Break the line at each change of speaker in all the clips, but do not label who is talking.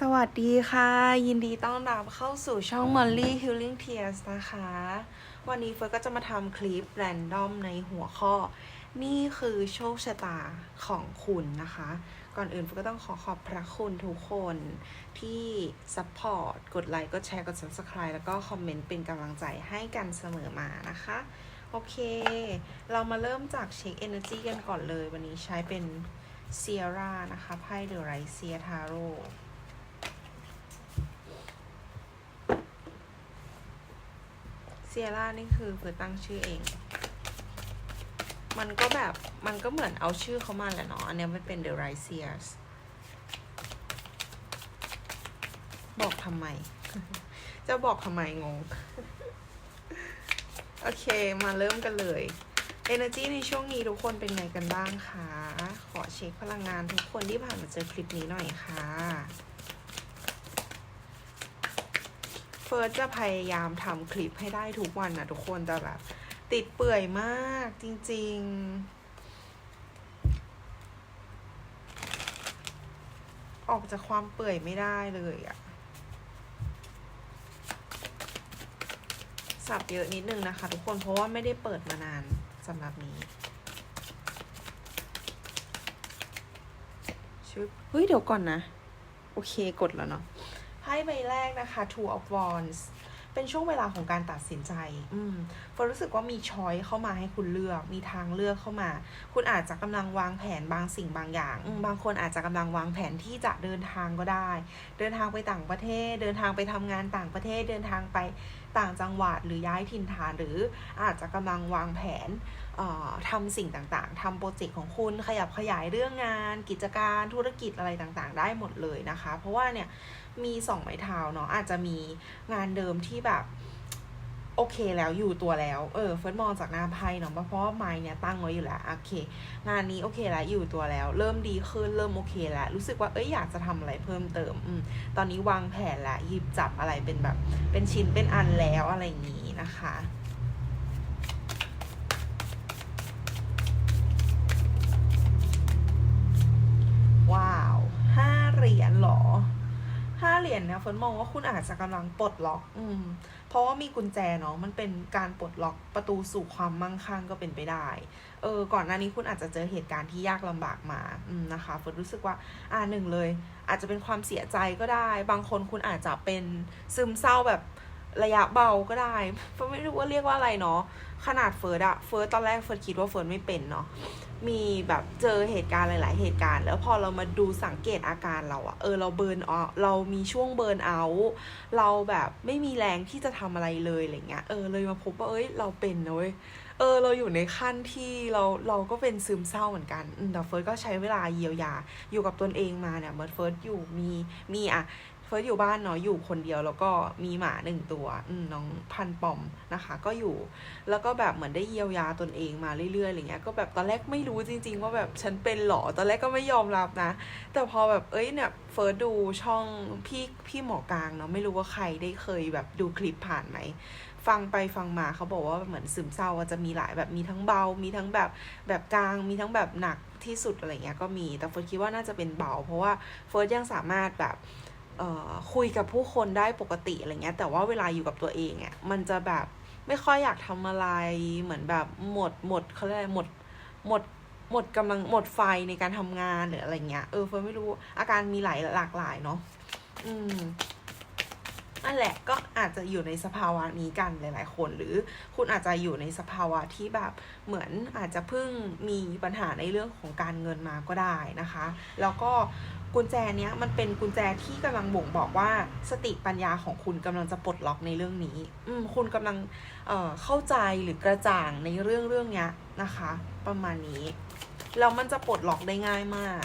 สวัสดีค่ะ ยินดีต้อนรับเข้าสู่ช่อง Molly Healing Tears นะคะ วันนี้เฟิร์สก็จะมาทำคลิปแรนดอมในหัวข้อ นี่คือโชคชะตาของคุณนะคะ ก่อนอื่นเฟิร์สก็ต้องขอขอบพระคุณทุกคนที่ support กดไลค์กดแชร์กด subscribe แล้วก็คอมเมนต์เป็นกำลังใจให้กันเสมอมานะคะ โอเค เรามาเริ่มจากเช็ค energy กันก่อนเลย วันนี้ใช้เป็น Sierra นะคะไพ่ The Right Seer Tarot ซียร่านี่คือเฟิร์สตั้งชื่อเอง มันก็แบบมันก็เหมือนเอาชื่อเขามาแหละเนาะ อันนี้มันเป็น The r i s e r s บอกทำไม จะบอกทำไมงง โอเคมาเริ่มกันเลย Energy ในช่วงนี้ทุกคนเป็นไงกันบ้างคะ ขอเช็คพลังงานทุกคนที่ผ่านมาเจอคลิปนี้หน่อยค่ะ เฟิร์สจะพยายามทำคลิปให้ได้ทุกวันนะทุกคนแต่แบบติดเปื่อยมากจริง ๆ ออกจากความเปื่อยไม่ได้เลยอะสับเยอะนิดนึงนะคะ ทุกคนเพราะว่าไม่ได้เปิดมานานสำหรับนี้ชึบเฮ้ยเดี๋ยวก่อนนะ โอเคกดแล้วเนาะ ไพ่ใบแรกนะคะ Two of Wands เป็นช่วงเวลาของการตัดสินใจ อืมฟรู้สึกว่ามีช้อยเข้ามาให้คุณเลือก มีทางเลือกเข้ามา คุณอาจจะกำลังวางแผนบางสิ่งบางอย่าง บางคนอาจจะกำลังวางแผนที่จะเดินทางก็ได้ เดินทางไปต่างประเทศ เดินทางไปทำงานต่างประเทศ เดินทางไปต่างจังหวัดหรือย้ายถิ่นฐาน หรืออาจจะกำลังวางแผนเอ่อทำสิ่งต่างๆทำโปรเจกต์ของคุณ ขยับขยายเรื่องงาน กิจการ ธุรกิจอะไรต่างๆ ได้หมดเลยนะคะ เพราะว่าเนี่ย มีสองไม้เท้าเนาะอาจจะมีงานเดิมที่แบบ โอเคแล้วอยู่ตัวแล้วเออเฟิร์สมองจากหน้าไพ่เนาะเพราะว่าไม้เนี่ยตั้งไว้อยู่แล้วโอเค งานนี้โอเคแล้วอยู่ตัวแล้ว เริ่มดีขึ้นเริ่มโอเคแล้วรู้สึกว่าเอ้ยอยากจะทำอะไรเพิ่มเติมอืมตอนนี้วางแผนแล้วหยิบจับอะไรเป็นแบบ เป็นชิ้นเป็นอันแล้วอะไรอย่างนี้นะคะว้าวห้าเหรียญหรอ ห้าเหรียญเนี่ยเฟิร์นมองว่าคุณอาจจะกำลังปลดล็อก อืม เพราะว่ามีกุญแจเนาะมันเป็นการปลดล็อกประตูสู่ความมั่งคั่งก็เป็นไปได้ เออ ก่อนหน้านี้คุณอาจจะเจอเหตุการณ์ที่ยากลำบากมา อืมนะคะเฟิร์นรู้สึกว่า อ่าหนึ่งเลย อาจจะเป็นความเสียใจก็ได้ บางคนคุณอาจจะเป็นซึมเศร้าแบบ ระยะเบาก็ได้เฟิร์ไม่รู้ว่าเรียกว่าอะไรเนาะขนาดเฟิร์สอะเฟิร์สตอนแรกเฟิร์สคิดว่าเฟิร์สไม่เป็นเนาะมีแบบเจอเหตุการณ์หลาย ๆ เหตุการณ์ แล้วพอเรามาดูสังเกตอาการเราอะเออเราเบิร์นออเรามีช่วงเบิร์นเอา เราแบบไม่มีแรงที่จะทำอะไรเลยอะไรเงี้ยเออเลยมาพบว่าเอ้ยเราเป็นนะเว้ยเออเราอยู่ในขั้นที่เราเราก็เป็นซึมเศร้าเหมือนกันแต่เฟิร์สก็ใช้เวลาเยียวยาอยู่กับตนเองมาเนี่ยเมื่อเฟิร์สอยู่มีมีอะ ฟิร์สอยู่บ้านเนาะอยู่คนเดียวแล้วก็มีหมาหนึ่งตัวน้องพันปอมนะคะ ก็อยู่ แล้วก็แบบเหมือนได้เยียวยาตนเองมาเรื่อยๆอะไรเงี้ยก็แบบตอนแรกไม่รู้จริง ๆ ว่าแบบฉันเป็นหรอตอนแรกก็ไม่ยอมรับนะ แต่พอแบบเอ้ยเนี่ยเฟิร์สดูช่องพี่พี่หมอกลางเนาะไม่รู้ว่าใครได้เคยแบบดูคลิปผ่านไหมฟังไปฟังมาเขาบอกว่าเหมือนซึมเศร้าจะมีหลายแบบมีทั้งเบา มีทั้งแบบแบบกลาง มีทั้งแบบหนักที่สุดอะไรเงี้ยก็มี แต่เฟิร์สคิดว่าน่าจะเป็นเบา เพราะว่าเฟิร์สยังสามารถแบบ คุยกับผู้คนได้ปกติอะไรเงี้ย แต่ว่าเวลาอยู่กับตัวเองอะมันจะแบบไม่ค่อยอยากทำอะไรเหมือนแบบหมดหมดเขาเรียกอะไรหมดหมดหมดกำลังหมดไฟในการทำงานหรืออะไรเงี้ยเออเฟิร์นไม่รู้อาการมีหลายหลากหลายเนาะอืม นั่นแหละก็อาจจะอยู่ในสภาวะนี้กันหลาย ๆ คน หรือคุณอาจจะอยู่ในสภาวะที่แบบเหมือนอาจจะเพิ่งมีปัญหาในเรื่องของการเงินมาก็ได้นะคะ แล้วก็กุญแจเนี้ยมันเป็นกุญแจที่กำลังบ่งบอกว่าสติปัญญาของคุณกำลังจะปลดล็อกในเรื่องนี้ อืมคุณกำลังเอ่อเข้าใจหรือกระจ่างในเรื่องเรื่องเนี้ยนะคะ ประมาณนี้แล้วมันจะปลดล็อกได้ง่ายมาก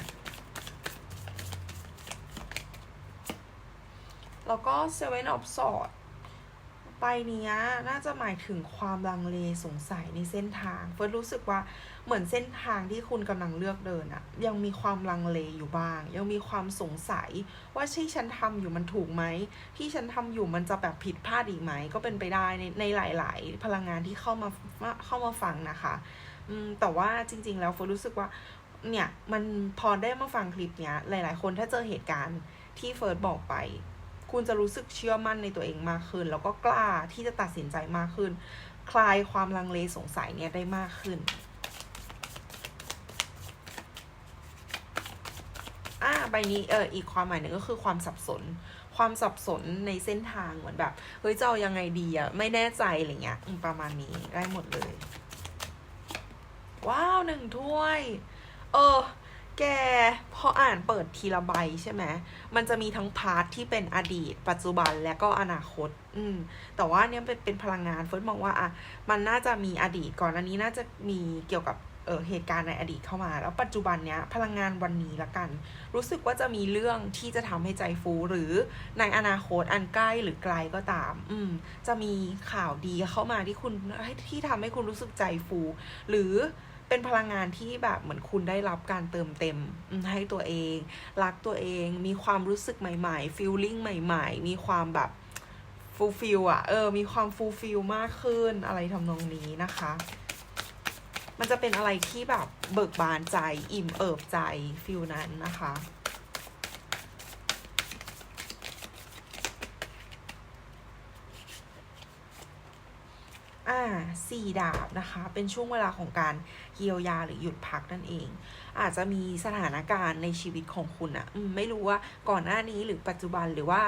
แล้วก็ Seven of Swords ไปเนี้ยน่าจะหมายถึงความลังเลสงสัยในเส้นทาง เฟิร์สรู้สึกว่าเหมือนเส้นทางที่คุณกำลังเลือกเดินอะยังมีความลังเลอยู่บ้าง ยังมีความสงสัยว่าที่ฉันทำอยู่มันถูกไหม ที่ฉันทำอยู่มันจะแบบผิดพลาดอีกไหม ก็เป็นไปได้ในในหลาย ๆ พลังงานที่เข้ามาเข้ามาฟังนะคะอืมแต่ว่าจริง ๆ แล้วเฟิร์สรู้สึกว่าเนี่ยมันพอได้มาฟังคลิปเนี้ยหลาย ๆ คนถ้าเจอเหตุการณ์ที่เฟิร์สบอกไป คุณจะรู้สึกเชื่อมั่นในตัวเองมากขึ้น แล้วก็กล้าที่จะตัดสินใจมากขึ้น คลายความลังเลสงสัยเนี่ยได้มากขึ้นอ่าใบนี้เอออีกความหมายหนึ่งก็คือความสับสน ความสับสนในเส้นทางเหมือนแบบเฮ้ยจะเอายังไงดีอะไม่แน่ใจอะไรเงี้ยประมาณนี้ได้หมดเลย ว้าวหนึ่งถ้วย เออ แกพออ่านเปิดทีละใบใช่ไหมมันจะมีทั้งพาร์ทที่เป็นอดีต ปัจจุบันและก็อนาคต อืม แต่ว่าเนี่ยเป็นเป็นพลังงานเฟิร์สมองว่าอะมันน่าจะมีอดีตก่อนอันนี้น่าจะมีเกี่ยวกับเออเหตุการณ์ในอดีตเข้ามา แล้วปัจจุบันเนี้ยพลังงานวันนี้ละกัน รู้สึกว่าจะมีเรื่องที่จะทำให้ใจฟูหรือในอนาคตอันใกล้หรือไกลก็ตาม อืม จะมีข่าวดีเข้ามาที่คุณให้ที่ทำให้คุณรู้สึกใจฟู หรือ เป็นพลังงานที่แบบเหมือนคุณได้รับการเติมเต็มให้ตัวเอง รักตัวเอง มีความรู้สึกใหม่ๆฟีลลิ่งใหม่ ๆ มีความแบบฟูลฟิลอะเออ มีความฟูลฟิลมากขึ้นอะไรทำนองนี้นะคะ มันจะเป็นอะไรที่แบบเบิกบานใจ อิ่มเอิบใจฟิลนั้นนะคะอ่าสี่ดาบนะคะ เป็นช่วงเวลาของการ เยียวยาหรือหยุดพักนั่นเอง อาจจะมีสถานการณ์ในชีวิตของคุณอะอมไม่รู้ว่าก่อนหน้านี้หรือปัจจุบันหรือว่า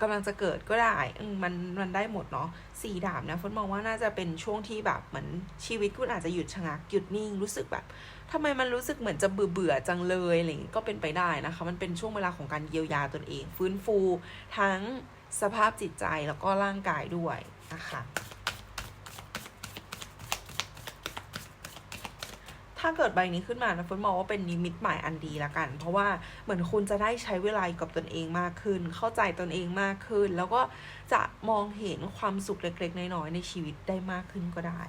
กำลังจะเกิดก็ได้มมันมันได้หมดเนาะสี่ดาบนะฝนมองว่าน่าจะเป็นช่วงที่แบบเหมือนชีวิตคุณอาจจะหยุดชะงักหยุดนิ่งรู้สึกแบบทำไมมันรู้สึกเหมือนจะเบื่อเบื่อจังเลยอะไรอย่างงี้ก็เป็นไปได้นะคะมันเป็นช่วงเวลาของการเยียวยาตนเอง ฟื้นฟูทั้งสภาพจิตใจแล้วก็ร่างกายด้วยนะคะ ถ้าเกิดใบนี้ขึ้นมานะเฟิร์นมองว่าเป็นนิมิตหมายอันดีละกัน เพราะว่าเหมือนคุณจะได้ใช้เวลากับตนเองมากขึ้น เข้าใจตนเองมากขึ้น แล้วก็จะมองเห็นความสุขเล็กๆ น้อยๆ ในชีวิตได้มากขึ้นก็ได้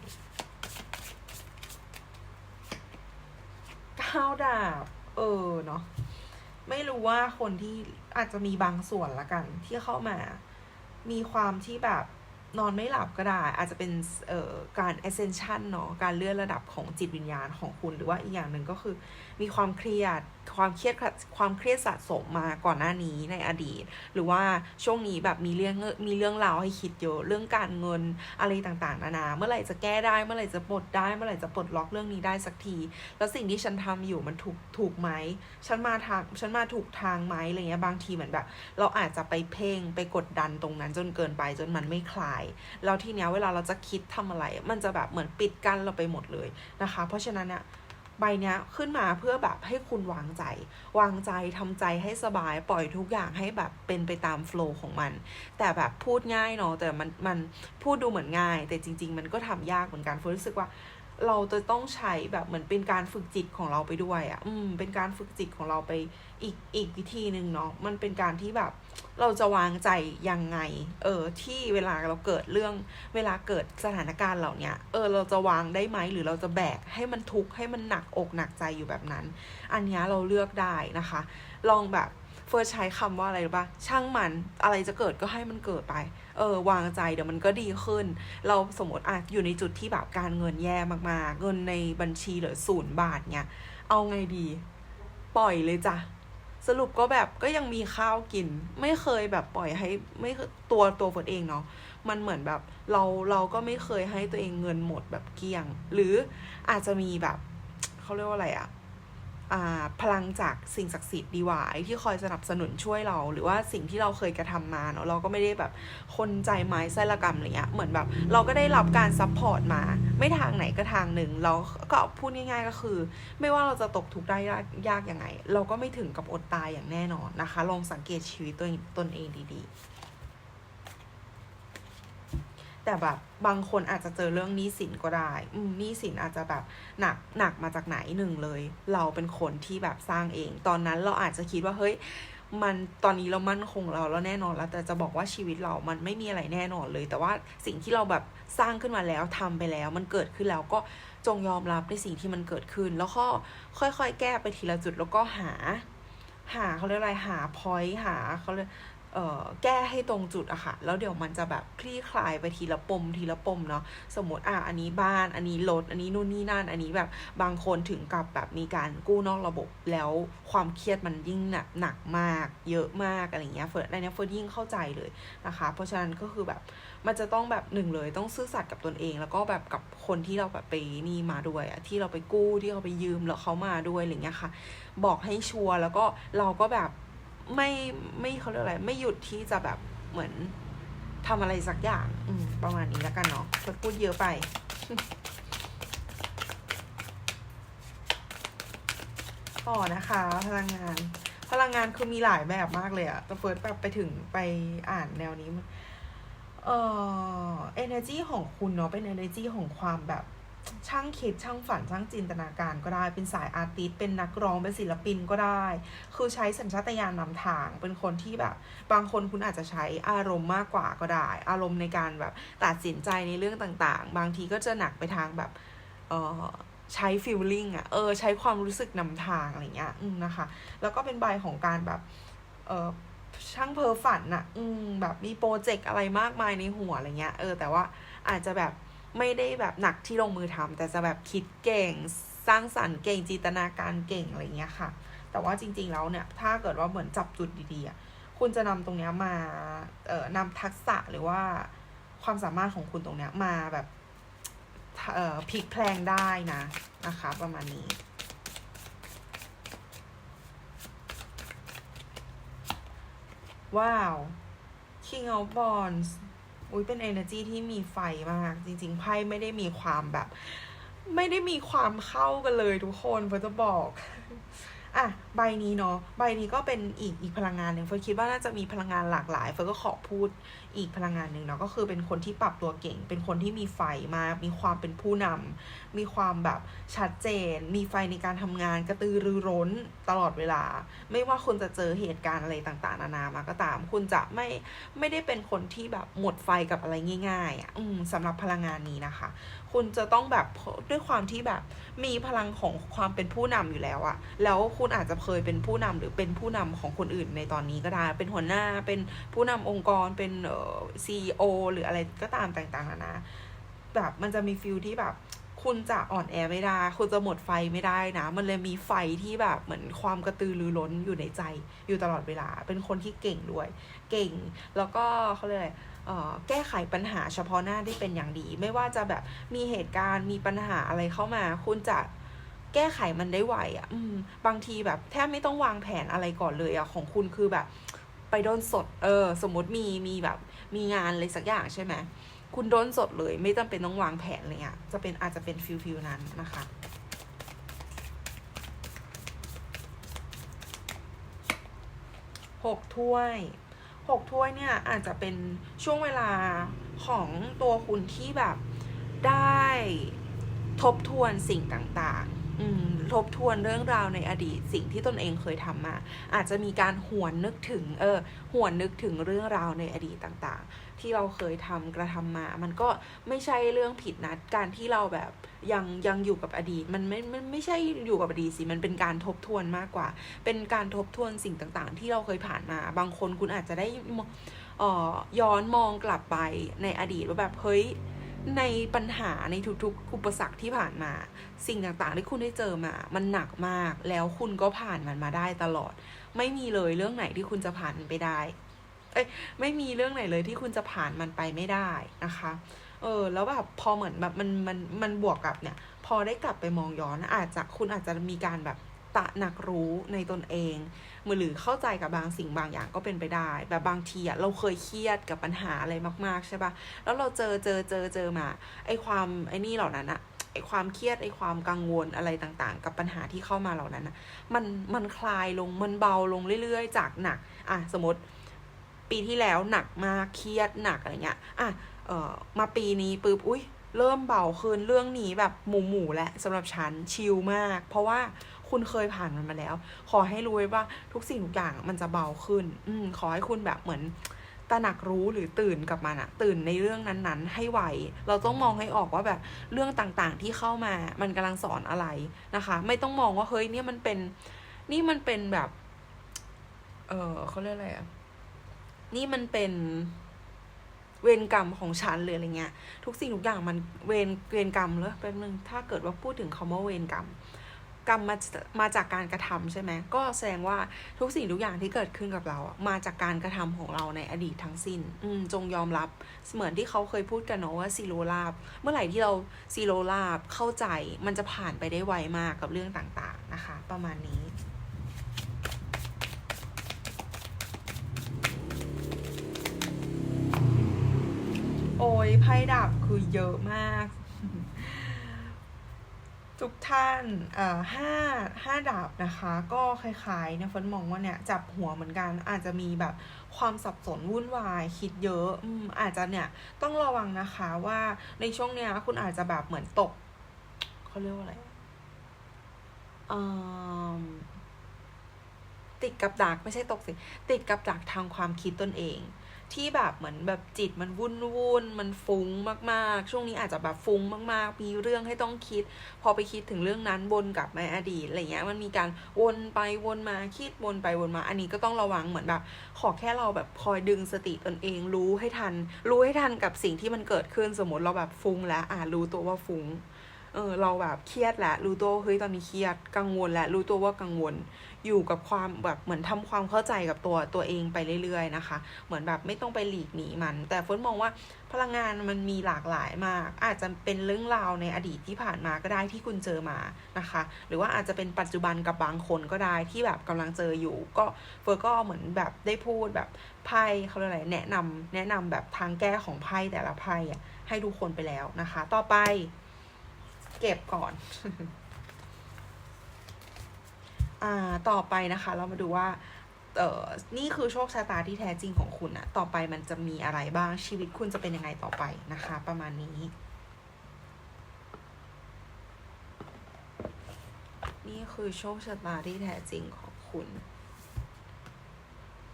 ก้าวดาบ เออเนาะไม่รู้ว่าคนที่อาจจะมีบางส่วนละกัน ที่เข้ามา มีความที่แบบ นอนไม่หลับก็ได้ อาจจะเป็นเอ่อการ ascension เนาะการเลื่อนระดับของจิตวิญญาณของคุณ หรือว่าอีกอย่างหนึ่งก็คือ มีความเครียดความเครียดความเครียดสะสมมาก่อนหน้านี้ในอดีต หรือว่าช่วงนี้แบบมีเรื่องมีเรื่องราวให้คิดเยอะเรื่องการเงินอะไรต่างๆนานาเมื่อไหร่จะแก้ได้เมื่อไหร่จะปลดได้ เมื่อไหร่จะปลดล็อกเรื่องนี้ได้สักที แล้วสิ่งที่ฉันทำอยู่มันถูกถูกไหมฉันมาทางฉันมาถูกทางไหมอะไรเงี้ยบางทีเหมือนแบบ เราอาจจะไปเพ่งไปกดดันตรงนั้นจนเกินไปจนมันไม่คลายแล้วทีเนี้ยเวลาเราจะคิดทำอะไร มันจะแบบเหมือนปิดกั้นเราไปหมดเลยนะคะ เพราะฉะนั้นเนี่ย ใบเนี้ยขึ้นมาเพื่อแบบให้คุณวางใจ วางใจทำใจให้สบายปล่อยทุกอย่างให้แบบเป็นไปตามโฟล์ของมัน แต่แบบพูดง่ายเนาะแต่มันมันพูดดูเหมือนง่าย แต่จริง ๆ มันก็ทำยากเหมือนกันเฟิร์นรู้สึกว่าเราจะต้องใช้แบบเหมือนเป็นการฝึกจิตของเราไปด้วยอะ่ะ อืม เป็นการฝึกจิตของเราไปอีกอีกวิธีหนึ่งเนาะ มันเป็นการที่แบบ เราจะวางใจยังไง เออ ที่เวลาเราเกิดเรื่อง เวลาเกิดสถานการณ์เหล่าเนี้ยเออ เราจะวางได้ไหม หรือเราจะแบกให้มันทุกข์ให้มันหนักอกหนักใจอยู่แบบนั้น อันนี้เราเลือกได้นะคะ ลองแบบเฟิร์สใช้คำว่าอะไรรู้ปะช่างมันอะไรจะเกิดก็ให้มันเกิดไป เออ วางใจเดี๋ยวมันก็ดีขึ้น เราสมมติอะอยู่ในจุดที่แบบการเงินแย่มากๆ เงินในบัญชีเหลือศูนย์บาทเนี่ยเอาไงดี ปล่อยเลยจ้ะ สรุปก็แบบก็ยังมีข้าวกิน ไม่เคยแบบปล่อยให้ไม่ตัวตัวฝนเองเนาะมันเหมือนแบบเราเราก็ไม่เคยให้ตัวเองเงินหมดแบบเกลี้ยง หรืออาจจะมีแบบเขาเรียกว่าอะไรอะ พลังจากสิ่งศักดิ์สิทธิ์ดีวายที่คอยสนับสนุนช่วยเรา หรือว่าสิ่งที่เราเคยกระทำมาเนาะเราก็ไม่ได้แบบคนใจไม้ไส้ละกรรมอะไรเงี้ยเหมือนแบบ เราก็ได้รับการซัพพอร์ตมา ไม่ทางไหนก็ทางหนึ่งเราก็พูดง่ายๆก็คือ ไม่ว่าเราจะตกทุกข์ได้ยากยากยังไง เราก็ไม่ถึงกับอดตายอย่างแน่นอนนะคะ ลองสังเกตชีวิตตัวตนเองดีๆ แต่แบบบางคนอาจจะเจอเรื่องหนี้สินก็ได้อืมหนี้สินอาจจะแบบหนักหนักมาจากไหนหนึ่งเลย เราเป็นคนที่แบบสร้างเอง ตอนนั้นเราอาจจะคิดว่าเฮ้ยมันตอนนี้เรามั่นคงเราแล้วแน่นอนแล้วแต่จะบอกว่าชีวิตเรามันไม่มีอะไรแน่นอนเลย แต่ว่าสิ่งที่เราแบบสร้างขึ้นมาแล้วทำไปแล้ว มันเกิดขึ้นแล้วก็จงยอมรับในสิ่งที่มันเกิดขึ้น แล้วก็ค่อยๆ แก้ไปทีละจุดแล้วก็หา หาเขาเรียกอะไรหาพอยต์หาเขาเรียกเอ่อ แก้ให้ตรงจุดอะค่ะ แล้วเดี๋ยวมันจะแบบคลี่คลายไปทีละปมทีละปมเนาะ สมมติอะอันนี้บ้าน อันนี้รถ อันนี้นู่นนี่นั่น อันนี้แบบบางคนถึงกับแบบมีการกู้นอกระบบแล้วความเครียดมันยิ่งหนักหนักมาก เยอะมากอะไรเงี้ย เฟิร์สในเนี้ยเฟิร์สยิ่งเข้าใจเลยนะคะ เพราะฉะนั้นก็คือแบบมันจะต้องแบบหนึ่งเลยต้องซื่อสัตย์กับตนเอง แล้วก็แบบกับคนที่เราแบบไปนี่มาด้วยอะที่เราไปกู้ที่เราไปยืมแล้วเขามาด้วยอะไรเงี้ยค่ะ บอกให้ชัวร์แล้วก็เราก็แบบ ไม่ไม่เขาเรียกอะไร ไม่หยุดที่จะแบบเหมือนทำอะไรสักอย่าง อืม ประมาณนี้แล้วกันเนาะเฟิร์สพูดเยอะไป ต่อนะคะ พลังงาน พลังงานคือมีหลายแบบมากเลยอะแต่เฟิร์สแบบไปถึงไปอ่านแนวนี้มันเอ่อ energy ของคุณเนาะ เป็น energy ของความแบบ ช่างคิดช่างฝันช่างจินตนาการก็ได้ เป็นสายอาร์ติสเป็นนักร้องเป็นศิลปินก็ได้ คือใช้สัญชาตญาณนำทาง เป็นคนที่แบบ บางคนคุณอาจจะใช้อารมณ์มากกว่าก็ได้ อารมณ์ในการแบบตัดสินใจในเรื่องต่างๆ บางทีก็จะหนักไปทางแบบเออใช้ฟีลลิ่งอะเออใช้ความรู้สึกนำทางอะไรเงี้ยอืมนะคะ แล้วก็เป็นใบของการแบบเออช่างเพ้อฝันอะอืมแบบมีโปรเจกต์อะไรมากมายในหัวอะไรเงี้ย เออ แต่ว่าอาจจะแบบ ไม่ได้แบบหนักที่ลงมือทำแต่จะแบบคิดเก่งสร้างสรรค์เก่งจินตนาการเก่งอะไรเงี้ยค่ะ แต่ว่าจริง ๆ แล้วเนี่ย ถ้าเกิดว่าเหมือนจับจุดดีๆคุณจะนำตรงเนี้ยมาเอ่อนำทักษะหรือว่าความสามารถของคุณตรงเนี้ยมาแบบเอ่อพลิกแพลงได้นะนะคะ ประมาณนี้ว้าว King of Wands อุ้ยเป็น energy ที่มีไฟมาก จริงๆไพ่ไม่ได้มีความแบบ ไม่ได้มีความเข้ากันเลยทุกคนเฟอร์จะบอก อะ ใบนี้เนาะใบนี้ก็เป็นอีกอีกพลังงานหนึ่งเฟิร์สคิดว่าน่าจะมีพลังงานหลากหลาย เฟิร์สก็ขอพูดอีกพลังงานหนึ่งเนาะก็คือเป็นคนที่ปรับตัวเก่ง เป็นคนที่มีไฟมา มีความเป็นผู้นำมีความแบบชัดเจน มีไฟในการทำงานกระตือรือร้นตลอดเวลา ไม่ว่าคุณจะเจอเหตุการณ์อะไรต่างๆ นานามาก็ตาม คุณจะไม่ไม่ได้เป็นคนที่แบบหมดไฟกับอะไรง่ายๆอะอืมสำหรับพลังงานนี้นะคะ คุณจะต้องแบบด้วยความที่แบบมีพลังของความเป็นผู้นำอยู่แล้วอะแล้วคุณอาจจะเคยเป็นผู้นำหรือเป็นผู้นำของคนอื่นในตอนนี้ก็ได้ เป็นหัวหน้าเป็นผู้นำองค์กรเป็นเออซีอหรืออะไรก็ตามต่างๆนานาแบบมันจะมีฟิลที่แบบ คุณจะอ่อนแอไม่ได้ คุณจะหมดไฟไม่ได้นะ มันเลยมีไฟที่แบบเหมือนความกระตือรือร้นอยู่ในใจอยู่ตลอดเวลา เป็นคนที่เก่งด้วย เก่งแล้วก็เขาเรียกอะไรอ่อแก้ไขปัญหาเฉพาะหน้าได้เป็นอย่างดี ไม่ว่าจะแบบมีเหตุการณ์มีปัญหาอะไรเข้ามา คุณจะแก้ไขมันได้ไวอะ่ะบางทีแบบแทบไม่ต้องวางแผนอะไรก่อนเลยอะ่ะของคุณคือแบบไปโดนสด เออ สมมติมีมีแบบ มีงานอะไรสักอย่างใช่ไหมคุณโดนสดเลยไม่จำเป็นต้องวางแผนเลยอะ่ะจะเป็นอาจจะเป็นฟิลฟิลนั้นนะคะหกถ้วยหกถ้วยเนี่ยอาจจะเป็นช่วงเวลาของตัวคุณที่แบบได้ทบทวนสิ่งต่าง ทบทวนเรื่องราวในอดีตสิ่งที่ตนเองเคยทำมา อาจจะมีการหวนนึกถึงเออหวนนึกถึงเรื่องราวในอดีตต่างๆ ที่เราเคยทำกระทำมา มันก็ไม่ใช่เรื่องผิดนะการที่เราแบบยังยังอยู่กับอดีต มันไม่ไม่ไม่ใช่อยู่กับอดีตสิมันเป็นการทบทวนมากกว่า เป็นการทบทวนสิ่งต่างๆ ที่เราเคยผ่านมา บางคนคุณอาจจะได้เอ่อย้อนมองกลับไปในอดีตว่าแบบเฮ้ย ในปัญหาในทุกๆ อุปสรรคที่ผ่านมา สิ่งต่างๆ ที่คุณได้เจอมา มันหนักมาก แล้วคุณก็ผ่านมันมาได้ตลอด ไม่มีเลยเรื่องไหนที่คุณจะผ่านมันไปได้ เอ้ยไม่มีเรื่องไหนเลยที่คุณจะผ่านมันไปไม่ได้นะคะ เออ แล้วแบบพอเหมือนแบบมันมันมันบวกกับเนี่ย พอได้กลับไปมองย้อนอาจจะคุณอาจจะมีการแบบตะหนักรู้ในตนเอง หรือเข้าใจกับบางสิ่งบางอย่างก็เป็นไปได้ แบบบางทีอะเราเคยเครียดกับปัญหาอะไรมาก ๆ ใช่ปะแล้วเราเจอเจอเจอเจอมา ไอความไอนี่เหล่านั้นอะไอความเครียดไอความกังวลอะไรต่างๆ กับปัญหาที่เข้ามาเหล่านั้นอะมันมันคลายลงมันเบาลงเรื่อย ๆ จากหนัก อะสมมติปีที่แล้วหนักมากเครียดหนักอะไรเงี้ยอะเออมาปีนี้ปุ๊บอุ้ยเริ่มเบาขึ้นเรื่องนี้แบบหมู่หมู่และสำหรับฉันชิลมาก เพราะว่า คุณเคยผ่านมันมาแล้ว ขอให้รู้ไว้ว่าทุกสิ่งทุกอย่างมันจะเบาขึ้น อืมขอให้คุณแบบเหมือนตระหนักรู้หรือตื่นกับมันอะตื่นในเรื่องนั้นๆ ให้ไวเราต้องมองให้ออกว่าแบบเรื่องต่างๆที่เข้ามามันกำลังสอนอะไรนะคะ ไม่ต้องมองว่าเฮ้ยเนี่ยมันเป็น นี่มันเป็นแบบ เออเขาเรียกอะไรอะนี่มันเป็นเวรกรรมของฉันหรืออะไรเงี้ย ทุกสิ่งทุกอย่างมันเวรเวรกรรมเลยแป๊บนึงถ้าเกิดว่าพูดถึงคำว่าเวรกรรม กรรมมามาจากการกระทำใช่ไหมก็แสดงว่าทุกสิ่งทุกอย่างที่เกิดขึ้นกับเราอะมาจากการกระทำของเราในอดีตทั้งสิ้น อืมจงยอมรับเหมือนที่เขาเคยพูดกันเนาะว่าซีโรลาบ เมื่อไหร่ที่เราซีโรลาบเข้าใจมันจะผ่านไปได้ไวมากกับเรื่องต่างๆนะคะ ประมาณนี้โอ้ยไพ่ดับคือเยอะมาก ทุกท่านเอ่อห้าห้าดาบนะคะ ก็คล้ายๆเนี่ยฝนมองว่าเนี่ยจับหัวเหมือนกันอาจจะมีแบบความสับสนวุ่นวายคิดเยอะอืมอาจจะเนี่ยต้องระวังนะคะว่าในช่วงเนี้ยคุณอาจจะแบบเหมือนตกเขาเรียกว่าอะไรอืมติดกับดักไม่ใช่ตกสิติดกับดักทางความคิดตนเอง ที่แบบเหมือนแบบจิตมันวุ่นวุ่นมันฟุ้งมากๆ ช่วงนี้อาจจะแบบฟุ้งมากๆ มีเรื่องให้ต้องคิด พอไปคิดถึงเรื่องนั้นวนกลับมาอดีตอะไรเงี้ยมันมีการวนไปวนมาคิดวนไปวนมา อันนี้ก็ต้องระวังเหมือนแบบ ขอแค่เราแบบคอยดึงสติตนเองรู้ให้ทัน รู้ให้ทันกับสิ่งที่มันเกิดขึ้นสมมติเราแบบฟุ้งแล้วอ่ารู้ตัวว่าฟุ้งเออเราแบบเครียดแหละรู้ตัวเฮ้ยตอนนี้เครียดกังวลและรู้ตัวว่ากังวล อยู่กับความแบบเหมือนทำความเข้าใจกับตัวตัวเองไปเรื่อยๆนะคะ เหมือนแบบไม่ต้องไปหลีกหนีมัน แต่เฟิร์นมองว่าพลังงานมันมีหลากหลายมาก อาจจะเป็นเรื่องราวในอดีตที่ผ่านมาก็ได้ที่คุณเจอมานะคะ หรือว่าอาจจะเป็นปัจจุบันกับบางคนก็ได้ที่แบบกำลังเจออยู่ ก็เฟิร์นก็เหมือนแบบได้พูดแบบไพ่เขาเรียกอะไรแนะนำแนะนำแบบทางแก้ของไพ่แต่ละไพ่อะให้ทุกคนไปแล้วนะคะ ต่อไป เก็บก่อน อ่าต่อไปนะคะ เรามาดูว่าเออนี่คือโชคชะตาที่แท้จริงของคุณอะต่อไปมันจะมีอะไรบ้างชีวิตคุณจะเป็นยังไงต่อไปนะคะ ประมาณนี้ นี่คือโชคชะตาที่แท้จริงของคุณ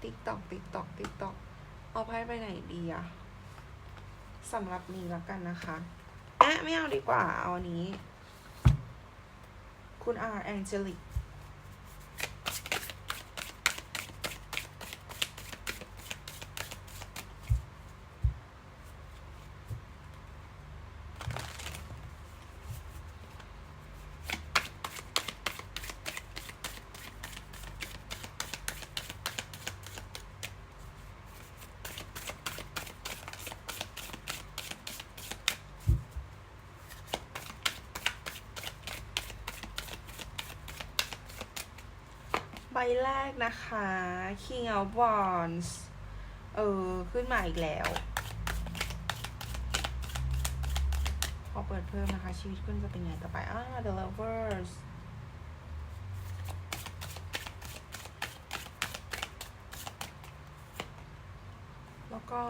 ติ๊กตอกติ๊กตอกติ๊กตอกเอาไพ่ไปไหนดีอะสำหรับนี้แล้วกันนะคะแอะไม่เอาดีกว่า เอาอันนี้ คุณอาร์แองเจลิก แรกนะคะ King of Wands เออ ขึ้นมาอีกแล้ว ขอเปิดเพิ่มนะคะ ชีวิตคุณจะเป็นไงต่อไปอ่า The Lovers แล้วก็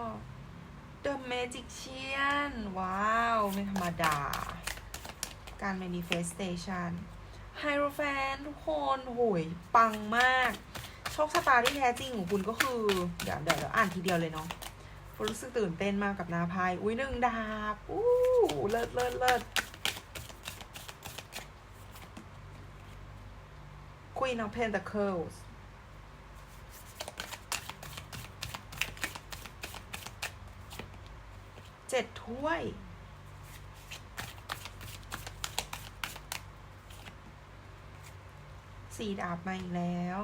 The Magician ว้าว ไม่ธรรมดา การ manifestation ไฮโรแฟนทุกคนโหยปังมาก โชคชะตาที่แท้จริงของคุณก็คือ เดี๋ยวเดี๋ยวอ่านทีเดียวเลยเนาะรู้สึกตื่นเต้นมากกับนาพาย อุ้ยหนึ่งดาบ อู้เลิศเลิศเลิศ Queen of Pentacles เจ็ดถ้วย สี่ดาบมาอีกแล้ว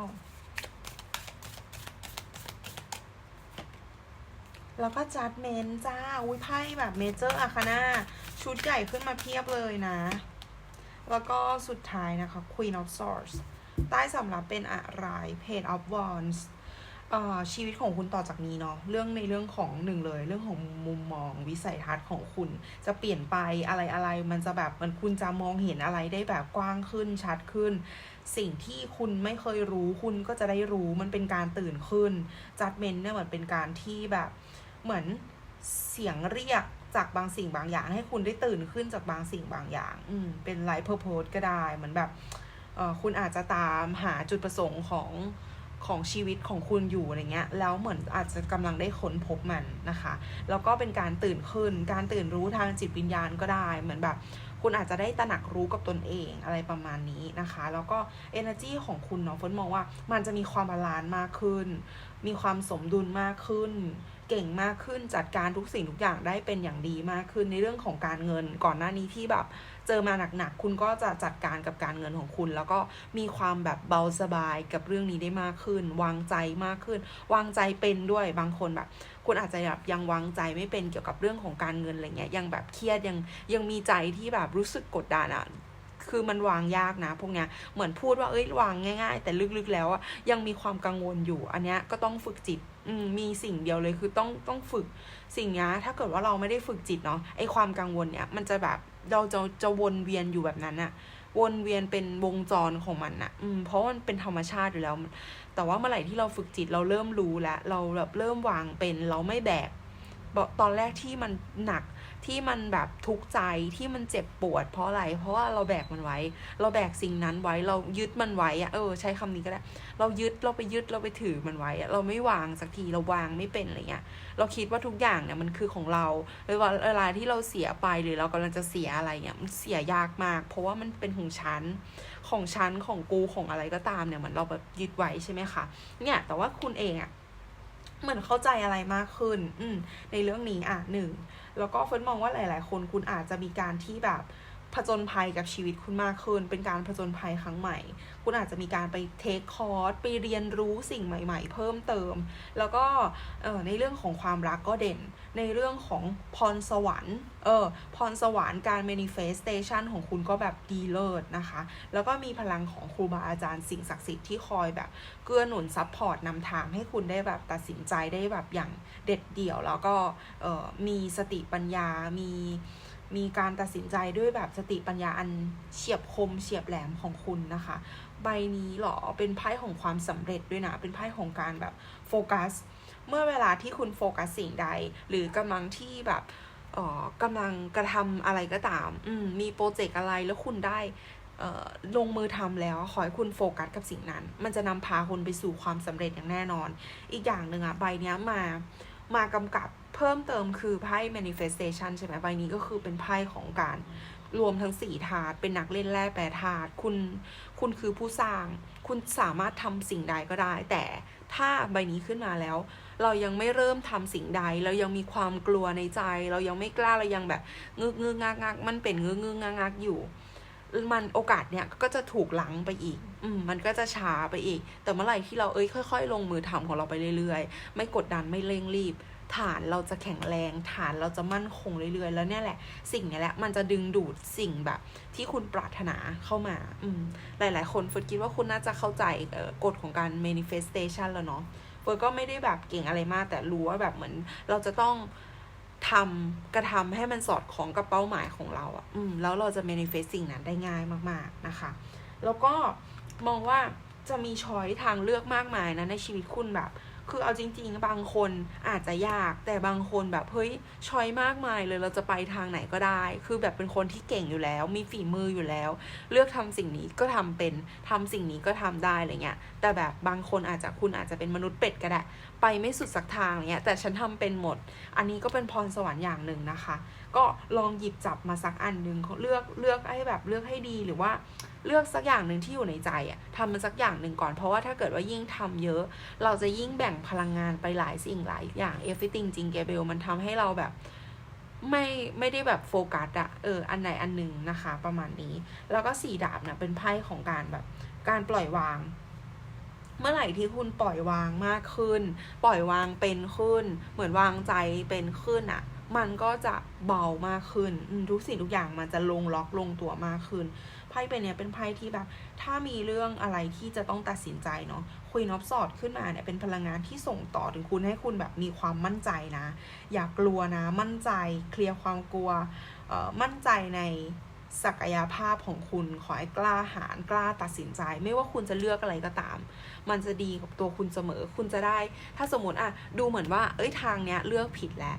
แล้วก็จัดเมนจ้า อุ้ยไพ่แบบเมเจอร์อาคาน่าชุดใหญ่ขึ้นมาเพียบเลยนะ แล้วก็สุดท้ายนะคะ Queen of Swords ใต้สำหรับเป็นอะไร Page of Wands ชีวิตของคุณต่อจากนี้เนาะเรื่องในเรื่องของหนึ่งเลย เรื่องของมุมมองวิสัยทัศน์ของคุณ จะเปลี่ยนไปอะไรอะไรมันจะแบบมันคุณจะมองเห็นอะไรได้แบบกว้างขึ้นชัดขึ้น สิ่งที่คุณไม่เคยรู้คุณก็จะได้รู้มันเป็นการตื่นขึ้นจัดเมนเนี่ยเหมือนเป็นการที่แบบเหมือนเสียงเรียกจากบางสิ่งบางอย่าง ให้คุณได้ตื่นขึ้นจากบางสิ่งบางอย่าง อืมเป็นไลฟ์เพอร์โพสก็ได้เหมือนแบบเออคุณอาจจะตามหาจุดประสงค์ของ ของชีวิตของคุณอยู่อะไรเงี้ยแล้วเหมือนอาจจะกำลังได้ค้นพบมันนะคะแล้วก็เป็นการตื่นขึ้น การตื่นรู้ทางจิตวิญญาณก็ได้เหมือนแบบคุณอาจจะได้ตระหนักรู้กับตนเองอะไรประมาณนี้นะคะ แล้วก็ energy ของคุณเนาะเฟิร์นมองว่ามันจะมีความบาลานซ์มากขึ้น มีความสมดุลมากขึ้น เก่งมากขึ้นจัดการทุกสิ่งทุกอย่างได้เป็นอย่างดีมากขึ้นในเรื่องของการเงินก่อนหน้านี้ที่แบบเจอมาหนักๆคุณก็จะจัดการกับการเงินของคุณ แล้วก็มีความแบบเบาสบายกับเรื่องนี้ได้มากขึ้น วางใจมากขึ้น วางใจเป็นด้วยบางคนแบบ คุณอาจจะแบบยังวางใจไม่เป็นเกี่ยวกับเรื่องของการเงินอะไรเงี้ยยังแบบเครียดยังยังมีใจที่แบบรู้สึกกดดันอะคือมันวางยากนะพวกเนี้ยเหมือนพูดว่าเอ้ยวางง่าย ๆ แต่ลึกๆแล้วอะยังมีความกังวลอยู่ อันเนี้ยก็ต้องฝึกจิต มมีสิ่งเดียวเลยคือต้องต้องฝึกสิ่งนี้ถ้าเกิดว่าเราไม่ได้ฝึกจิตเนาะไอความกังวลเนี้ยมันจะแบบเราจะจะวนเวียนอยู่แบบนั้นอะวนเวียนเป็นวงจรของมันอะอืมเพราะมันเป็นธรรมชาติอยู่แล้ว แต่ว่าเมื่อไหร่ที่เราฝึกจิตเราเริ่มรู้แล้ว เราแบบเริ่มวางเป็นเราไม่แบกบอกตอนแรกที่มันหนัก ที่มันแบบทุกข์ใจที่มันเจ็บปวด เพราะอะไร เพราะว่าเราแบกมันไว้ เราแบกสิ่งนั้นไว้เรายึดมันไว้อะเออใช้คำนี้ก็ได้ เรายึดเราไปยึดเราไปถือมันไว้อะเราไม่วางสักทีเราวางไม่เป็นอะไรเงี้ยเราคิดว่าทุกอย่างเนี่ยมันคือของเราเวลาเวลาที่เราเสียไปหรือเรากำลังจะเสียอะไรเนี่ยมันเสียยากมาก เพราะว่ามันเป็นของฉันของฉันของกูของอะไรก็ตามเนี่ยเหมือนเราแบบยึดไว้ใช่ไหมคะเนี่ยแต่ว่าคุณเองอะ เหมือนเข้าใจอะไรมากขึ้น อืในเรื่องนี้อะหนึ่งแล้วก็เฟิร์นมองว่าหลาย ๆ คนคุณอาจจะมีการที่แบบผจญภัยกับชีวิตคุณมากขึ้น เป็นการผจญภัยครั้งใหม่ คุณอาจจะมีการไปเทคคอร์สไปเรียนรู้สิ่งใหม่ ๆ เพิ่มเติม แล้วก็เออในเรื่องของความรักก็เด่น ในเรื่องของพรสวรรค์เออพรสวรรค์การ manifestation ของคุณก็แบบดีเลิศนะคะ แล้วก็มีพลังของครูบาอาจารย์สิ่งศักดิ์สิทธิ์ที่คอยแบบเกื้อหนุนซัพพอร์ตนำทางให้คุณได้แบบตัดสินใจได้แบบอย่างเด็ดเดี่ยว แล้วก็เออมีสติปัญญามี มีการตัดสินใจด้วยแบบสติปัญญาอันเฉียบคมเฉียบแหลมของคุณนะคะ ใบนี้หรอเป็นไพ่ของความสำเร็จด้วยนะ เป็นไพ่ของการแบบโฟกัส เมื่อเวลาที่คุณโฟกัสสิ่งใด หรือกำลังที่แบบอ่อกำลังกระทำอะไรก็ตามอืมมีโปรเจกต์อะไรแล้วคุณได้เอ่อลงมือทำแล้วขอให้คุณโฟกัสกับสิ่งนั้น มันจะนำพาคุณไปสู่ความสำเร็จอย่างแน่นอน อีกอย่างหนึ่งอะใบเนี้ยมามากำกับ เพิ่มเติมคือไพ่ manifestation ใช่ไหมใบนี้ก็คือเป็นไพ่ของการรวมทั้งสี่ถาดเป็นนักเล่นแร่แปรธาตุคุณคุณคือผู้สร้าง คุณสามารถทำสิ่งใดก็ได้ แต่ถ้าใบนี้ขึ้นมาแล้ว เรายังไม่เริ่มทำสิ่งใด เรายังมีความกลัวในใจ เรายังไม่กล้าเรายังแบบงึกงึกงักงักมันเป็นงึกงึกงักงักอยู่ มันโอกาสเนี่ยก็จะถูกหลังไปอีก อืมมันก็จะช้าไปอีก แต่เมื่อไหร่ที่เราเอ้ยค่อย ๆ ลงมือทำของเราไปเรื่อยๆ ไม่กดดันไม่เร่งรีบ ฐานเราจะแข็งแรง ฐานเราจะมั่นคงเรื่อยๆ แล้วเนี่ยแหละ สิ่งนี้แหละมันจะดึงดูดสิ่งแบบ ที่คุณปรารถนาเข้ามา อืมหลาย ๆ คนเฟิร์สคิดว่าคุณน่าจะเข้าใจกฎของการ manifestation แล้วเนาะเฟิร์สก็ไม่ได้แบบเก่งอะไรมาก แต่รู้ว่าแบบเหมือนเราจะต้องทำกระทำให้มันสอดคล้องกับเป้าหมายของเราอะ่ะ อืม แล้วเราจะ manifest สิ่งนั้นได้ง่ายมาก ๆ นะคะ แล้วก็มองว่าจะมีช้อยทางเลือกมากมายนะในชีวิตคุณแบบ คือเอาจริง ๆ บางคนอาจจะยาก แต่บางคนแบบเฮ้ยช้อยมากมายเลยเราจะไปทางไหนก็ได้ คือแบบเป็นคนที่เก่งอยู่แล้ว มีฝีมืออยู่แล้ว เลือกทำสิ่งนี้ก็ทำเป็นทำสิ่งนี้ก็ทำได้อะไรเงี้ยแต่แบบบางคนอาจจะคุณอาจจะเป็นมนุษย์เป็ดก็ได้ไปไม่สุดสักทางอะไรเงี้ยแต่ฉันทำเป็นหมด อันนี้ก็เป็นพรสวรรค์อย่างหนึ่งนะคะ ก็ลองหยิบจับมาสักอันหนึ่งเลือกเลือกให้แบบเลือกให้ดีหรือว่า เลือกสักอย่างหนึ่งที่อยู่ในใจอะทำมันสักอย่างหนึ่งก่อนเพราะว่าถ้าเกิดว่ายิ่งทำเยอะ เราจะยิ่งแบ่งพลังงานไปหลายสิ่งหลายอย่าง everything จริงเกเบลมันทำให้เราแบบไม่ไม่ได้แบบโฟกัสอะเอออันไหนอันหนึ่งนะคะ ประมาณนี้ แล้วก็สี่ดาบเนี่ยเป็นไพ่ของการแบบการปล่อยวาง เมื่อไหร่ที่คุณปล่อยวางมากขึ้น ปล่อยวางเป็นขึ้น เหมือนวางใจเป็นขึ้นอะมันก็จะเบามากขึ้นทุกสิ่งทุกอย่างมันจะลงล็อกลงตัวมากขึ้น ไพ่เป็นเนี่ยเป็นไพ่ที่แบบ ถ้ามีเรื่องอะไรที่จะต้องตัดสินใจเนาะคุยนอบสอดขึ้นมาเนี่ยเป็นพลังงานที่ส่งต่อถึงคุณให้คุณแบบมีความมั่นใจนะ อย่ากกลัวนะ มั่นใจ เคลียร์ความกลัวมั่นใจในศักยภาพของคุณขอให้กล้าหาญกล้าตัดสินใจ ไม่ว่าคุณจะเลือกอะไรก็ตาม มันจะดีกับตัวคุณเสมอ คุณจะได้ ถ้าสมมติอะดูเหมือนว่า เอ้ยทางเนี้ยเลือกผิดแล้ว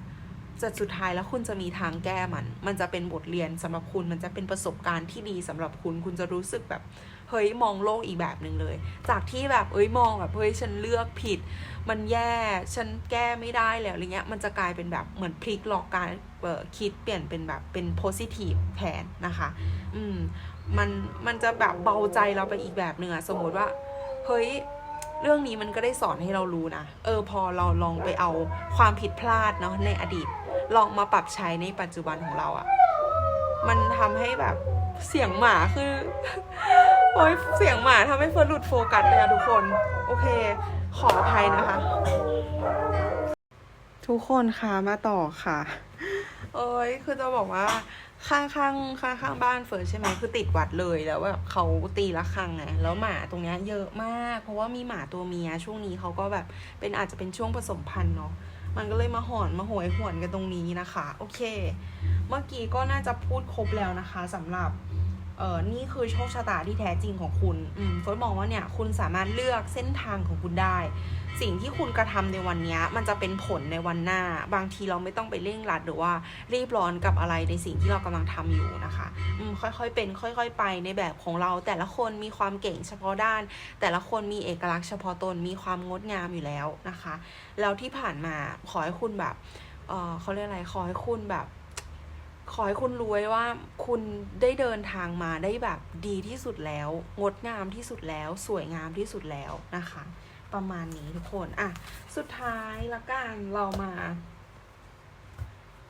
จะสุดท้ายแล้วคุณจะมีทางแก้มัน มันจะเป็นบทเรียนสำหรับคุณ มันจะเป็นประสบการณ์ที่ดีสำหรับคุณ คุณจะรู้สึกแบบเฮ้ยมองโลกอีกแบบหนึ่งเลย จากที่แบบเอ้ยมองแบบเฮ้ยฉันเลือกผิด มันแย่ฉันแก้ไม่ได้แล้วอะไรเงี้ย มันจะกลายเป็นแบบเหมือนพลิกหลอกการออคิดเปลี่ยนเป็นแบบเป็น positive แทนนะคะ อืมมันมันจะแบบเบาใจเราไปอีกแบบหนึ่งอะสมมติว่าเฮ้ย เรื่องนี้มันก็ได้สอนให้เรารู้นะ เออพอเราลองไปเอาความผิดพลาดเนาะในอดีต ลองมาปรับใช้ในปัจจุบันของเราอะมันทำให้แบบเสียงหมาคือโอ้ยเสียงหมาทำให้เฟิร์นหลุดโฟกัสเลยอะทุกคน โอเค ขออภัยนะคะ ทุกคนค่ะมาต่อค่ะ เอ้ยคือจะบอกว่า ข้างข้างข้างข้างบ้านเฟิร์สใช่ไหมคือติดวัดเลยแล้วแบบเขาตีละครังไงแล้วหมาตรงเนี้ยเยอะมาก เพราะว่ามีหมาตัวเมียช่วงนี้เขาก็แบบเป็นอาจจะเป็นช่วงผสมพันธุ์เนาะมันก็เลยมาหอนมาโหวยหวนกันตรงนี้นะคะ โอเค เมื่อกี้ก็น่าจะพูดครบแล้วนะคะสำหรับ ออนี่คือโชคชะตาที่แท้จริงของคุณอืมเฟิร์สมองว่าเนี่ยคุณสามารถเลือกเส้นทางของคุณได้ สิ่งที่คุณกระทำในวันเนี้ยมันจะเป็นผลในวันหน้า บางทีเราไม่ต้องไปเร่งรัดหรือว่ารีบร้อนกับอะไรในสิ่งที่เรากำลังทำอยู่นะคะอืมค่อยๆเป็น ค่อย ๆ ไปในแบบของเรา แต่ละคนมีความเก่งเฉพาะด้าน แต่ละคนมีเอกลักษณ์เฉพาะตนมีความงดงามอยู่แล้วนะคะ แล้วที่ผ่านมาขอให้คุณแบบเออเขาเรียกอะไรขอให้คุณแบบ ขอให้คุณรู้ไว้ว่าคุณได้เดินทางมาได้แบบดีที่สุดแล้ว งดงามที่สุดแล้ว สวยงามที่สุดแล้วนะคะ ประมาณนี้ทุกคน อะ สุดท้ายละกันเรามา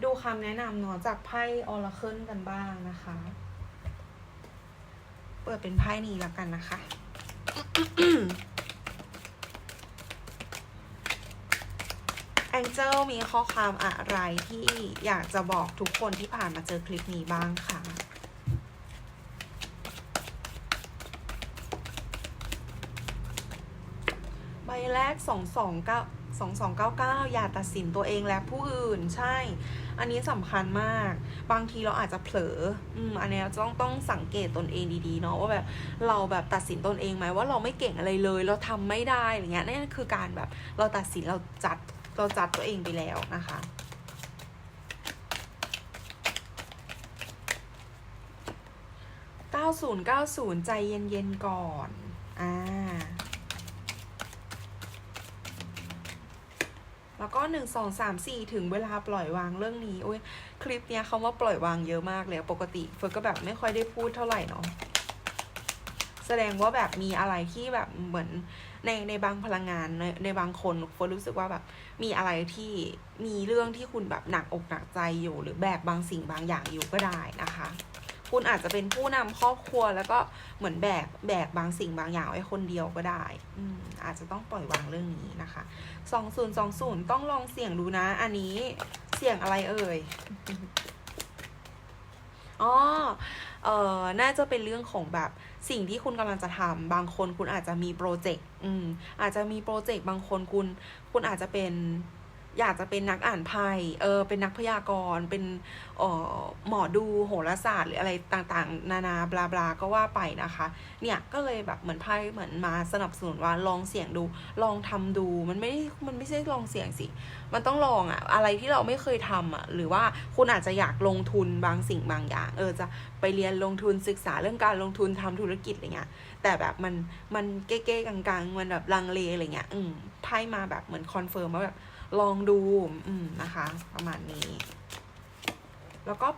ดูคำแนะนำเนาะจากไพ่ออราเคิลกันบ้างนะคะ เปิดเป็นไพ่นี้ละกันนะคะ แองเจิลมีข้อความอะไรที่อยากจะบอกทุกคนที่ผ่านมาเจอคลิปนี้บ้างคะใบแรกสองสองเก้าสองสองเก้าเก้าอย่าตัดสินตัวเองและผู้อื่นใช่ อันนี้สำคัญมาก บางทีเราอาจจะเผลออืมอันนี้ต้องต้องสังเกตตนเองดีๆเนาะว่าแบบเราแบบตัดสินตนเองไหมว่าเราไม่เก่งอะไรเลย เราทำไม่ได้อะไรเงี้ยนั่นคือการแบบเราตัดสินเราจัด เราจัดตัวเองไปแล้วนะคะ9090ใจเย็นๆก่อน อ่า แล้วก็หนึ่งสองสามสี่ถึงเวลาปล่อยวางเรื่องนี้โอ้ยคลิปเนี้ยเขาว่าปล่อยวางเยอะมากเลย ปกติเฟิร์ก็แบบไม่ค่อยได้พูดเท่าไหร่เนาะ แสดงว่าแบบมีอะไรที่แบบเหมือนในในบางพลังงานในในบางคนเฟิร์นรู้สึกว่าแบบมีอะไรที่มีเรื่องที่คุณแบบหนักอกหนักใจอยู่ หรือแบกบางสิ่งบางอย่างอยู่ก็ได้นะคะ คุณอาจจะเป็นผู้นำครอบครัวแล้วก็เหมือนแบกแบกบางสิ่งบางอย่างไว้คนเดียวก็ได้อืมอาจจะต้องปล่อยวางเรื่องนี้นะคะสองศูนย์สองศูนย์ต้องลองเสี่ยงดูนะ อันนี้เสี่ยงอะไรเอ่ยอ๋อ เอ่อน่าจะเป็นเรื่องของแบบสิ่งที่คุณกำลังจะทำบางคนคุณอาจจะมีโปรเจกต์อืมอาจจะมีโปรเจกต์บางคนคุณ คุณอาจจะเป็น อยากจะเป็นนักอ่านไพ่เออเป็นนักพยากรณ์เป็นเอ่อหมอดูโหราศาสตร์หรืออะไรต่างๆ นานาบลาบลาก็ว่าไปนะคะ เนี่ยก็เลยแบบเหมือนไพ่เหมือนมาสนับสนุนว่าลองเสี่ยงดูลองทำดูมันไม่ได้มันไม่ใช่ลองเสี่ยงสิมันต้องลองอะอะไรที่เราไม่เคยทำอะหรือว่าคุณอาจจะอยากลงทุนบางสิ่งบางอย่าง เออจะไปเรียนลงทุนศึกษาเรื่องการลงทุนทำธุรกิจอะไรเงี้ยแต่แบบมันมันเก้ๆกลางๆ มันแบบลังเลอะไรเงี้ยอืมไพ่มาแบบเหมือนคอนเฟิร์มว่าแบบ ลองดูอืมนะคะ ประมาณนี้ แล้วก็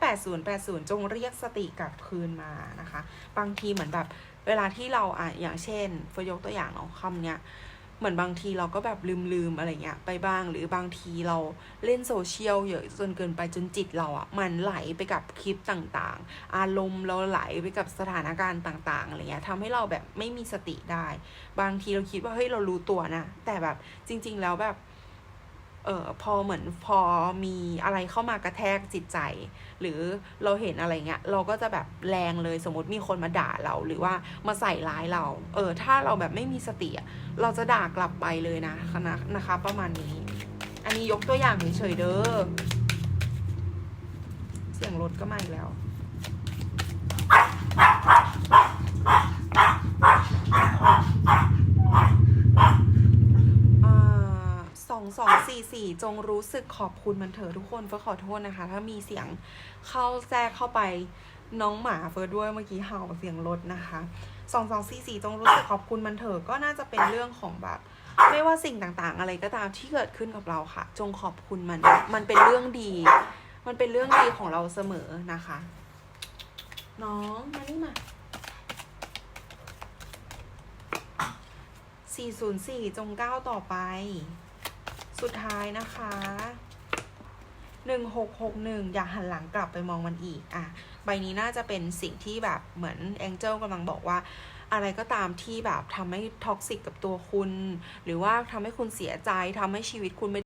8080 จงเรียกสติกลับคืนมานะคะ บางทีเหมือนแบบเวลาที่เราอะอย่างเช่นฟยกตัวอย่างเนาะคำเนี้ยเหมือนบางทีเราก็แบบลืมลืมอะไรเงี้ยไปบ้างหรือบางทีเราเล่นโซเชียลเยอะจนเกินไปจนจิตเราอะ่ะ มันไหลไปกับคลิปต่างๆ อารมณ์เราไหลไปกับสถานการณ์ต่างๆอะไรเงี้ยทำให้เราแบบไม่มีสติได้ บางทีเราคิดว่าเฮ้ยเรารู้ตัวนะ แต่แบบจริง ๆ แล้วแบบ เออพอเหมือนพอมีอะไรเข้ามากระแทกจิตใจ หรือเราเห็นอะไรเงี้ยเราก็จะแบบแรงเลยสมมติมีคนมาด่าเราหรือว่ามาใส่ร้ายเรา เออ ถ้าเราแบบไม่มีสติเราจะด่ากลับไปเลยนะนะนะคะ ประมาณนี้ อันนี้ยกตัวอย่างเฉยๆเด้อเสียงรถก็มาอีกแล้ว 44 จงรู้สึกขอบคุณมันเถอะทุกคนเฟอร์ขอโทษนะคะ ถ้ามีเสียงเข้าแทรกเข้าไปน้องหมาเฟอร์ด้วยเมื่อกี้เห่าเสียงรถนะคะ2244 จงรู้สึกขอบคุณมันเถอะก็น่าจะเป็นเรื่องของแบบไม่ว่าสิ่งต่างๆ อะไรก็ตามที่เกิดขึ้นกับเราค่ะ จงขอบคุณมัน มันเป็นเรื่องดี มันเป็นเรื่องดีของเราเสมอนะคะ น้องมานี่มา404 จงก้าวต่อไป สุดท้ายนะคะ1661อย่าหันหลังกลับไปมองมันอีก อะ ใบนี้น่าจะเป็นสิ่งที่แบบเหมือนแองเจิลกำลังบอกว่า อะไรก็ตามที่แบบทำให้ท็อกซิกกับตัวคุณ หรือว่าทำให้คุณเสียใจทำให้ชีวิตคุณไม่